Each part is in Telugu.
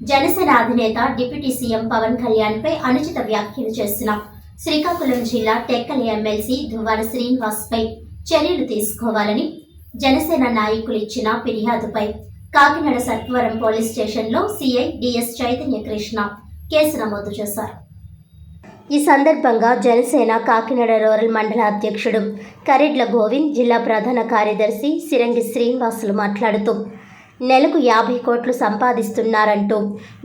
జనసేన అధినేత డిప్యూటీ సీఎం పవన్ కళ్యాణ్ పై అనుచిత వ్యాఖ్యలు చేసిన శ్రీకాకుళం జిల్లా టెక్కలి ఎమ్మెల్సీ దువ్వాడ శ్రీనివాస్ పై చర్యలు తీసుకోవాలని జనసేన నాయకులు ఇచ్చిన ఫిర్యాదుపై కాకినాడ సత్వరం పోలీస్ స్టేషన్లో CI DS Chaitanya Krishna case నమోదు చేశారు. ఈ సందర్భంగా జనసేన కాకినాడ రూరల్ మండల అధ్యక్షుడు కరెడ్ల గోవింద్ జిల్లా ప్రధాన కార్యదర్శి సిరంగి శ్రీనివాసులు మాట్లాడుతూ నెలకు యాభై కోట్లు సంపాదిస్తున్నారంటూ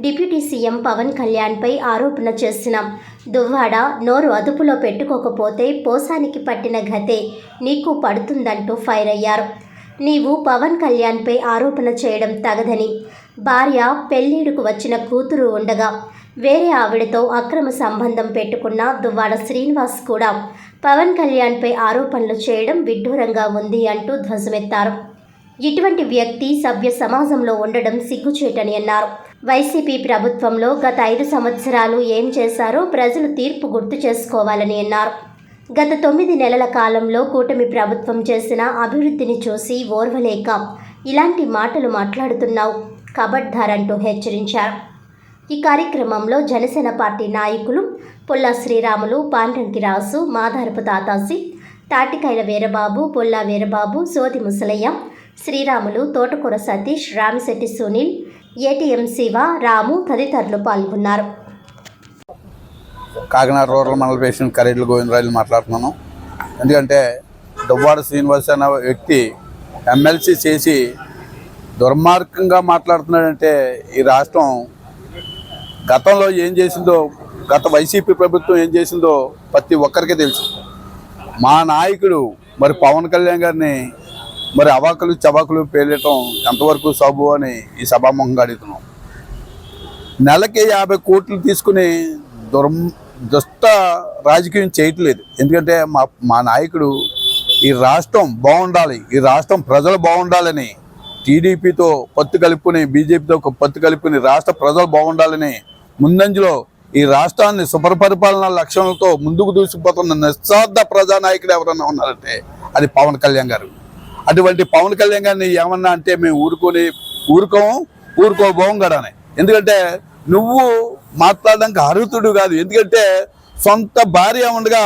డిప్యూటీ సీఎం పవన్ కళ్యాణ్పై ఆరోపణ చేసిన. దువ్వాడ నోరు అదుపులో పెట్టుకోకపోతే పోసానికి పట్టిన గతే నీకు పడుతుందంటూ ఫైర్ అయ్యారు. నీవు పవన్ కళ్యాణ్పై ఆరోపణ చేయడం తగదని. భార్య పెళ్ళిడుకు వచ్చిన కూతురు ఉండగా వేరే ఆవిడతో అక్రమ సంబంధం పెట్టుకున్న దువ్వాడ శ్రీనివాస్ కూడా పవన్ కళ్యాణ్పై ఆరోపణలు చేయడం విడ్డూరంగా ఉంది అంటూ ధ్వజమెత్తారు. ఇటువంటి వ్యక్తి సభ్య సమాజంలో ఉండడం సిగ్గుచేటని అన్నారు. వైసీపీ ప్రభుత్వంలో గత ఐదు సంవత్సరాలు ఏం చేశారో ప్రజలు తీర్పు గుర్తు చేసుకోవాలని అన్నారు. గత తొమ్మిది నెలల కాలంలో కూటమి ప్రభుత్వం చేసిన అభివృద్ధిని చూసి ఓర్వలేక ఇలాంటి మాటలు మాట్లాడుతున్నావు కబడ్దారంటూ హెచ్చరించారు. ఈ కార్యక్రమంలో జనసేన పార్టీ నాయకులు పుల్లా శ్రీరాములు పాండంకి రాసు మాధారపు తాతాసి తాటికాయల వీరబాబు పుల్లా వీరబాబు సోది ముసలయ్య శ్రీరాములు తోటకూర సతీష్ రామిశెట్టి సునీల్ ఏటీఎం శివ రాము తదితరులు పాల్గొన్నారు. కాకినాడ రూరల్ మండల పేషెంట్ కరెడ్ల గోవిందరాజులు మాట్లాడుతున్నాను. ఎందుకంటే దువ్వాడ శ్రీనివాస్ అనే వ్యక్తి ఎమ్మెల్సీ చేసి దుర్మార్గంగా మాట్లాడుతున్నాడంటే ఈ రాష్ట్రం గతంలో ఏం చేసిందో గత వైసీపీ ప్రభుత్వం ఏం చేసిందో ప్రతి ఒక్కరికి తెలుసు. మా నాయకుడు మరి పవన్ కళ్యాణ్ గారిని మరి అవాకులు చవాకులు పేలటం ఎంతవరకు సబు అని ఈ సభాముఖంగా అడుగుతున్నాం. నెలకి యాభై కోట్లు తీసుకుని దుర్మ దుష్ట రాజకీయం చేయట్లేదు. ఎందుకంటే మా మా నాయకుడు ఈ రాష్ట్రం బాగుండాలి ఈ రాష్ట్రం ప్రజలు బాగుండాలని టీడీపీతో పొత్తు కలుపుకుని బీజేపీతో ఒక పొత్తు కలుపుకుని రాష్ట్ర ప్రజలు బాగుండాలని ముందంజలో ఈ రాష్ట్రాన్ని సుపరిపాలన లక్ష్యాలతో ముందుకు దూసుకుపోతున్న నిస్వార్థ ప్రజానాయకుడు ఎవరన్నా ఉన్నారంటే అది పవన్ కళ్యాణ్ గారు. అటువంటి పవన్ కళ్యాణ్ గారిని ఏమన్నా అంటే మేము ఊరుకొని ఊరుకోము ఊరుకోబోం కడానే ఎందుకంటే నువ్వు మాట్లాడడానికి అర్హతుడు కాదు. ఎందుకంటే సొంత భార్య ఉండగా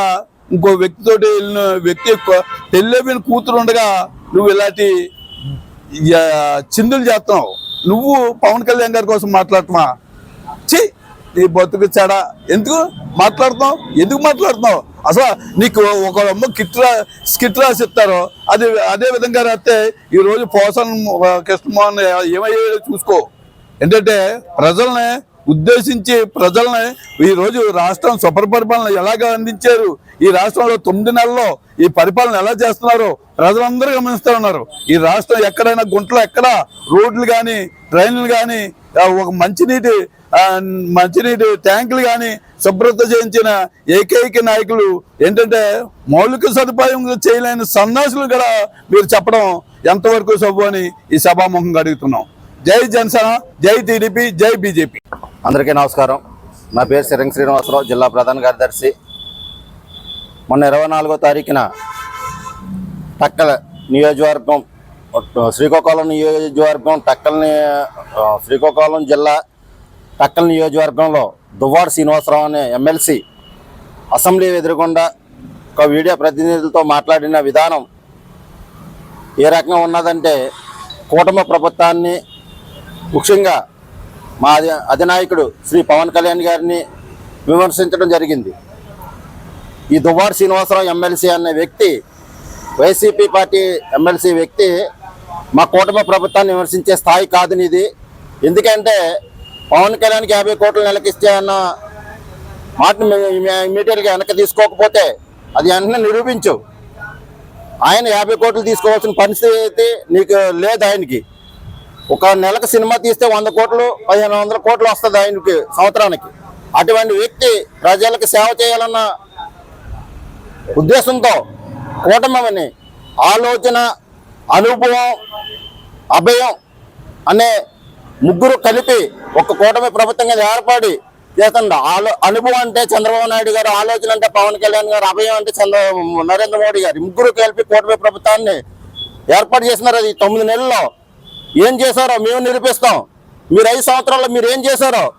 ఇంకో వ్యక్తితోటి వెళ్ళిన వ్యక్తి పెళ్ళైన కూతురు ఉండగా నువ్వు ఇలాంటి చిందులు చేస్తున్నావు. నువ్వు పవన్ కళ్యాణ్ గారి కోసం మాట్లాడుతున్నా ఛీ నీ బతుకు చెడ. ఎందుకు? మాట్లాడుతున్నావు? ఎందుకు మాట్లాడుతున్నావు? అసలు నీకు ఒక అమ్మ కిట్ రా స్కిట్ రాసి ఇస్తారు అది అదే విధంగా రాస్తే ఈ రోజు పోసన్ కృష్ణమోహన్ ఏమయ్యాయో చూసుకో. ఏంటంటే ప్రజల్ని ఉద్దేశించి ప్రజల్ని ఈరోజు రాష్ట్రం రాష్ట్రం పరిపాలన ఎలాగ అందించారు? ఈ రాష్ట్రంలో తొమ్మిది నెలల్లో ఈ పరిపాలన ఎలా చేస్తున్నారు? ప్రజలందరూ గమనిస్తూ ఉన్నారు. ఈ రాష్ట్రం ఎక్కడైనా గుంటలో ఎక్కడ? రోడ్లు కానీ ట్రైన్లు కానీ ఒక మంచినీటి మంచినీటి ట్యాంకులు కానీ శుభ్రత చేయించిన ఏకైక నాయకులు ఏంటంటే మౌలిక సదుపాయం చేయలేని సన్నాసులు కూడా మీరు చెప్పడం ఎంతవరకు సబ్బు అని ఈ సభాముఖంగా అడుగుతున్నాం. జై జనసేన జై టీడీపీ జై బీజేపీ. అందరికీ నమస్కారం. నా పేరు సిరంగ్ శ్రీనివాసరావు జిల్లా ప్రధాన కార్యదర్శి. మొన్న ఇరవై నాలుగో తారీఖున టక్కల నియోజకవర్గం శ్రీకాకుళం నియోజకవర్గం టక్కల్ని శ్రీకాకుళం జిల్లా టక్కల్ నియోజకవర్గంలో దువ్వాడ శ్రీనివాసరావు అనే ఎమ్మెల్సీ అసెంబ్లీ ఎదురుగుండా ఒక మీడియా ప్రతినిధులతో మాట్లాడిన విధానం ఏ రకంగా ఉన్నదంటే కూటమి ప్రభుత్వాన్ని ముఖ్యంగా మా అధినాయకుడు శ్రీ పవన్ కళ్యాణ్ గారిని విమర్శించడం జరిగింది. ఈ దువ్వాడ శ్రీనివాసరావు ఎమ్మెల్సీ అనే వ్యక్తి వైసీపీ పార్టీ ఎమ్మెల్సీ వ్యక్తి మా కూటమి ప్రభుత్వాన్ని విమర్శించే స్థాయి కాదు ఇది ఎందుకంటే పవన్ కళ్యాణ్కి యాభై కోట్లు నెలకిస్తే అన్న మాటను ఇమీడియట్గా వెనక్కి తీసుకోకపోతే అది వెంటనే నిరూపించు. ఆయన యాభై కోట్లు తీసుకోవాల్సిన పరిస్థితి నీకు లేదు ఆయనకి. ఒక నెలకు సినిమా తీస్తే వంద కోట్లు పదిహేను వందల కోట్లు వస్తుంది ఆయనకి సంవత్సరానికి. అటువంటి వ్యక్తి ప్రజలకు సేవ చేయాలన్న ఉద్దేశంతో కూటమిని ఆలోచన అనుభవం అభయం అనే ముగ్గురు కలిపి ఒక కూటమి ప్రభుత్వంగా ఏర్పడి చేస్తుంది ఆలో అనుభవం అంటే చంద్రబాబు నాయుడు గారు ఆలోచన అంటే పవన్ కళ్యాణ్ గారు అభయం అంటే చంద్ర నరేంద్ర మోడీ గారు ముగ్గురు కలిపి కూటమి ప్రభుత్వాన్ని ఏర్పాటు చేసినారు అది తొమ్మిది నెలల్లో ఏం చేశారో మేము నిరూపిస్తాం. మీరు ఐదు సంవత్సరాల్లో మీరు ఏం చేశారో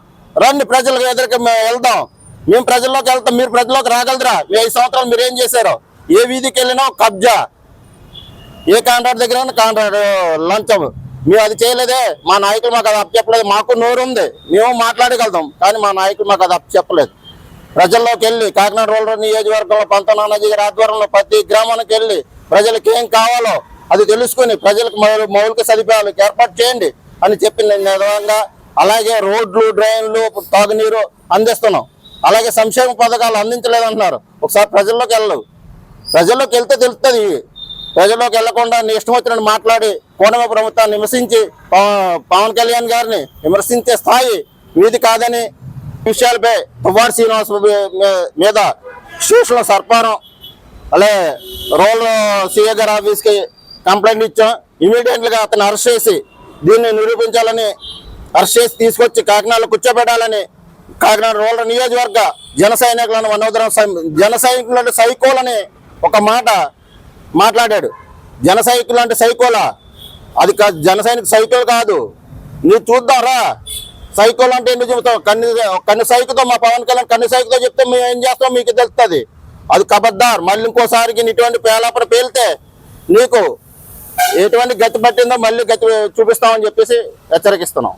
రండి ప్రజలకు ఎదురుగా మేము వెళ్దాం. మేము ప్రజల్లోకి వెళ్తాం. మీరు ప్రజల్లోకి రాగలరా? మీ ఐదు సంవత్సరాలు మీరు ఏం చేశారో? ఏ వీధికి వెళ్ళినా కబ్జా. ఏ కాంట్రాక్ట్ దగ్గర కాంట్రాక్ట్ లంచం. మేము అది చేయలేదే. మా నాయకులు మాకు అది అప్పచెప్పలేదు. మాకు నోరు ఉంది. మేము మాట్లాడగలుగుతాం. కానీ మా నాయకులు మాకు అది చెప్పలేదు ప్రజల్లోకి వెళ్ళి కాకినాడ రూరల్ నియోజకవర్గంలో పంతనానాజీ గారి ఆధ్వర్యంలో ప్రతి గ్రామానికి వెళ్ళి ప్రజలకు ఏం కావాలో అది తెలుసుకుని ప్రజలకు మౌలిక సదుపాయాలు ఏర్పాటు చేయండి అని చెప్పిన నిర్వహంగా అలాగే రోడ్లు డ్రైన్లు తాగునీరు అందిస్తున్నాం. అలాగే సంక్షేమ పథకాలు అందించలేదంటున్నారు. ఒకసారి ప్రజల్లోకి వెళ్ళవు ప్రజల్లోకి వెళ్తే తెలుస్తుంది ప్రజల్లోకి వెళ్ళకుండా నీ ఇష్టం వచ్చినట్టు మాట్లాడి కూటమి ప్రభుత్వాన్ని విమర్శించి పవన్ కళ్యాణ్ గారిని విమర్శించే స్థాయి మీది కాదని విషయాలపై తువ్వాడు శ్రీనివాస్ మీద స్టేషన్లో సర్పారం అలాగే రోల్ సిఏ గారి ఆఫీస్కి కంప్లైంట్ ఇచ్చాం. ఇమీడియట్గా అతను అరెస్ట్ చేసి దీన్ని నిరూపించాలని అరెస్ట్ చేసి తీసుకొచ్చి కాకినాడలో కూర్చోబెట్టాలని కాకినాడ రూరల్ నియోజకవర్గ జన సైనికులను మనోదరం జన సైనికులను సైకోలని ఒక మాట మాట్లాడాడు. జన సైకిల్ అంటే సైకోలా? అది కాదు జన సైనిక సైకిల్ కాదు. నువ్వు చూద్దాం రా సైకిల్ అంటే ఎందుకు చెబుతావు కన్ను కన్ను సైకితో మా పవన్ కళ్యాణ్ కన్ను సైకితో చెప్తే మేము ఏం చేస్తాం? మీకు తెలుస్తుంది. అది కబద్దార్. మళ్ళీ ఇంకోసారికి ఇటువంటి పేలాపన పేలితే నీకు ఎటువంటి గతి పట్టిందో మళ్ళీ గతి చూపిస్తామని చెప్పేసి హెచ్చరికిస్తున్నాం